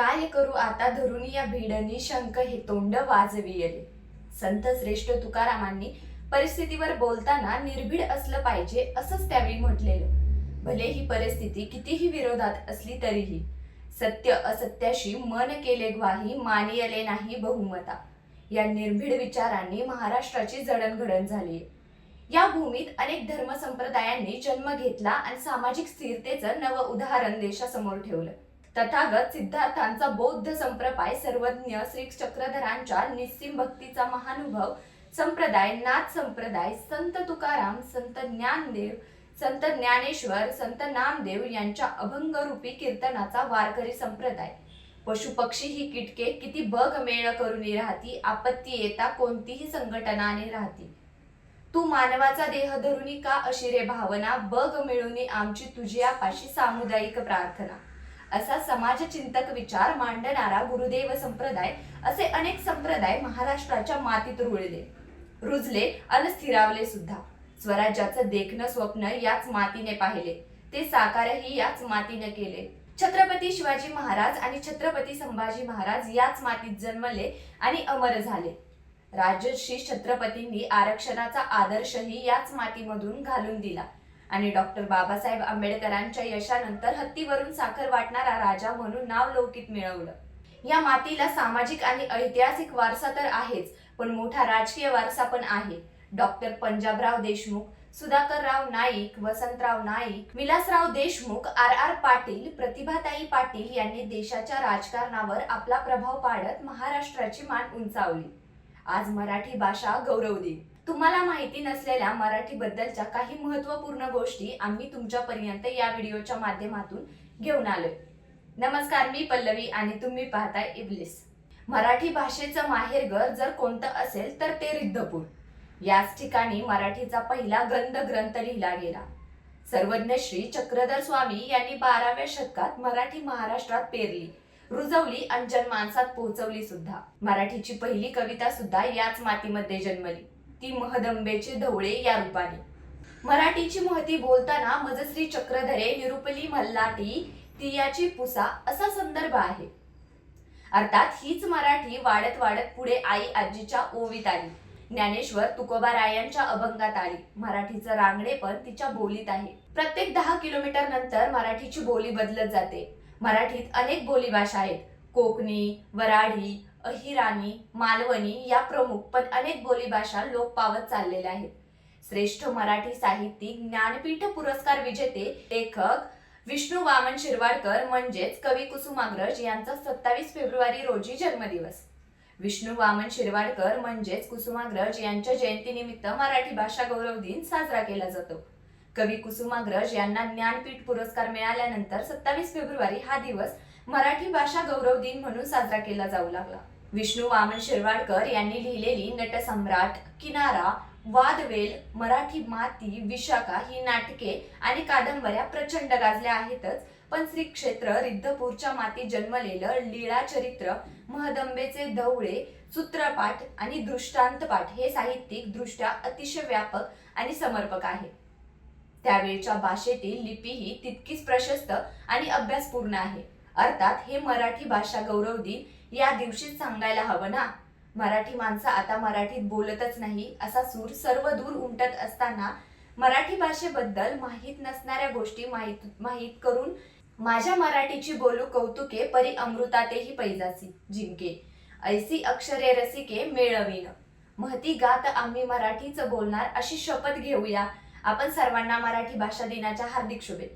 काय करू आता धरून या भिडनी शंख हे तोंड वाजविले संत श्रेष्ठ तुकारामांनी परिस्थितीवर बोलताना निर्भीड असलं पाहिजे असंच त्यावेळी म्हटलेलं. भले ही परिस्थिती कितीही विरोधात असली तरीही सत्य असत्याशी मन केले ग्वाही मानियले नाही बहुमता. या निर्भीड विचारांनी महाराष्ट्राची जडणघडण झाली या भूमीत अनेक धर्मसंप्रदायांनी जन्म घेतला आणि सामाजिक स्थिरतेचं नवं उदाहरण देशासमोर ठेवलं. तथागत सिद्धार्थांचा बौद्ध संप्रदाय सर्वज्ञ श्री चक्रधरांच्या निस्सिम भक्तीचा महानुभव संप्रदाय नाथ संप्रदाय संत तुकाराम संत ज्ञानदेव संत ज्ञानेश्वर संत नामदेव यांच्या अभंगरूपी कीर्तनाचा वारकरी संप्रदाय. पशु पक्षी ही किटके किती बघ मेळ करून राहती आपत्ती येता कोणतीही संघटनाने राहती. तू मानवाचा देह धरुनी का अशी रे भावना बघ मिळूनी आमची तुझ्यापाशी सामुदायिक प्रार्थना. असा समाजचिंतक विचार मांडणारा गुरुदेव संप्रदाय असे अनेक संप्रदाय महाराष्ट्राच्या मातीत रुळले. रुजले अन स्थिरावले सुद्धा. स्वराज्याचं देखणं स्वप्न याच मातीने पाहिले. ते साकारही याच मातीने केले. छत्रपती शिवाजी महाराज आणि छत्रपती संभाजी महाराज याच मातीत जन्मले आणि अमर झाले. राजर्षी छत्रपतींनी आरक्षणाचा आदर्शही याच मातीमधून घालून दिला. आणि डॉक्टर बाबासाहेब आंबेडकरांच्या यशानंतर हत्तीवरून साखर वाटणारा राजा म्हणून नाव लौकिक मिळवलं. या मातीला सामाजिक आणि ऐतिहासिक वारसा तर आहेच पण मोठा राजकीय वारसा पण आहे. Doctor Panjabrao Deshmukh Sudhakarrao Naik Vasantrao Naik Vilasrao Deshmukh R R Patil Pratibhatai Patil यांनी देशाच्या राजकारणावर आपला प्रभाव पाडत महाराष्ट्राची मान उंचावली. आज मराठी भाषा गौरव दिन तुम्हाला माहिती नसलेल्या मराठी बद्दलच्या काही महत्त्वपूर्ण गोष्टी आम्ही तुमच्यापर्यंत या व्हिडिओच्या माध्यमातून घेऊन आलोय. नमस्कार मी पल्लवी आणि तुम्ही पाहताय इब्लिस. मराठी भाषेचं माहेरघर जर कोणतं असेल तर ते रिद्धपूर. याच ठिकाणी मराठीचा पहिला गंध ग्रंथ लिहिला गेला. सर्वज्ञ श्री चक्रधर स्वामी यांनी बाराव्या शतकात मराठी महाराष्ट्रात पेरली रुजवली आणि जनमानसात पोहोचवली सुद्धा. मराठीची पहिली कविता सुद्धा याच मातीमध्ये जन्मली. ती महदंबेचे ढवळे या रूपाने. मराठीची महती बोलताना मजश्री चक्रधरे निरुपली मल्लाटी तियाची पुसा असा संदर्भ आहे. अर्थात हीच मराठी वाढत वाढत पुढे आई आजीच्या ओवीत आली. ज्ञानेश्वर तुकोबारायांच्या अभंगात आली. मराठीचं रांगडे पण तिच्या बोलीत आहे. प्रत्येक दहा किलोमीटर नंतर मराठीची बोली बदलत जाते. मराठीत अनेक बोलीभाषा आहेत. कोकणी वराडी अहिराणी मालवणी या प्रमुख पण अनेक बोलीभाषा लोप पावत चाललेल्या आहेत. श्रेष्ठ मराठी साहित्यिक ज्ञानपीठ पुरस्कार विजेते लेखक विष्णू वामन शिरवाडकर म्हणजेच कवी कुसुमाग्रज यांचा सत्तावीस फेब्रुवारी रोजी जन्मदिवस. विष्णू वामन शिरवाडकर म्हणजेच कुसुमाग्रज यांच्या जयंतीनिमित्त मराठी भाषा गौरव दिन साजरा केला जातो. कवी कुसुमाग्रज यांना ज्ञानपीठ पुरस्कार मिळाल्यानंतर सत्तावीस फेब्रुवारी हा दिवस मराठी भाषा गौरव दिन म्हणून साजरा केला जाऊ लागला. विष्णू वामन शिरवाडकर यांनी लिहिलेली नटसम्राट किनारा वादवेल मराठी माती विशाखा ही नाटके आणि कादंबऱ्या प्रचंड गाजल्या आहेतच पण श्री क्षेत्र रिद्धपूरच्या माती जन्मलेलं लीळा चरित्र महदंबेचे धवळे सूत्रपाठ आणि दृष्टांतपाठ हे साहित्यिक दृष्ट्या अतिशय व्यापक आणि समर्पक आहे. त्यावेळच्या भाषेतील लिपी ही तितकीच प्रशस्त आणि अभ्यासपूर्ण आहे. अर्थात हे मराठी भाषा गौरव दिन या दिवशीच सांगायला हवं ना? मराठी माणसं आता मराठीत बोलतच नाही असा सूर सर्व दूर उमटत असताना मराठी भाषेबद्दल माहीत नसणाऱ्या गोष्टी माहीत माहीत करून माझ्या मराठीची बोलू कौतुके परी अमृतातेही पैजासी जिंके. ऐसी अक्षरे रसिके मेळवीन. महती गात आम्ही मराठीच बोलणार अशी शपथ घेऊया. आपण सर्वांना मराठी भाषा दिनाच्या हार्दिक शुभेच्छा.